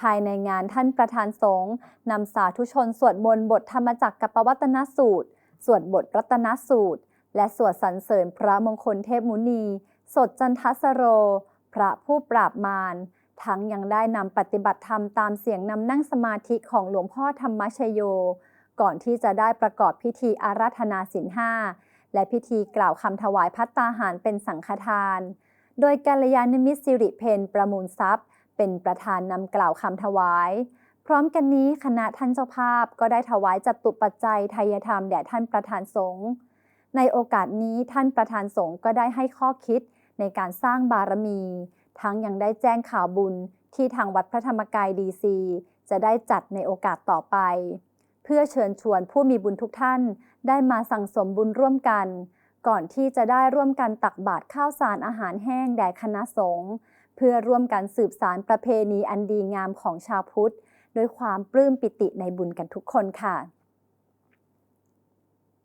ภายในงานท่านประธานสงฆ์นำสาธุชนสวดมนต์บทธรรมจักรกับปวัตนสูตร สวดบทรัตนสูตร และสวดสรรเสริญพระมงคลเทพมุนี สดจันทสโร พระผู้ปราบมารทั้งยังได้นำปฏิบัติธรรมตามเสียงนำนั่งสมาธิของหลวงพ่อธรรมชโย ก่อนที่จะได้ประกอบพิธีอาราธนาศีลห้าและพิธีกล่าวคำถวายพัตตาหารเป็นสังฆทาน โดยกัลยาณมิตรสิริเพนประมูลทรัพย์ เป็นประธานนำกล่าวคำถวาย พร้อมกันนี้คณะท่านเจ้าภาพก็ได้ถวายจัตุปัจจัยทยธรรมแด่ท่านประธานสงฆ์ในโอกาสนี้ท่านประธานสงฆ์ก็ได้ให้ข้อคิดในการสร้างบารมี ทั้งยังได้แจ้งข่าวบุญที่ทางวัดพระธรรมกายดีซีจะได้จัดในโอกาสต่อไป เพื่อเชิญชวนผู้มีบุญทุกท่านได้มาสั่งสมบุญร่วมกัน ก่อนที่จะได้ร่วมกันตักบาตรข้าวสารอาหารแห้งแด่คณะสงฆ์ เพื่อร่วมกันสืบสารประเพณีอันดีงามของชาวพุทธ ด้วยความปลื้มปิติในบุญกันทุกคนค่ะ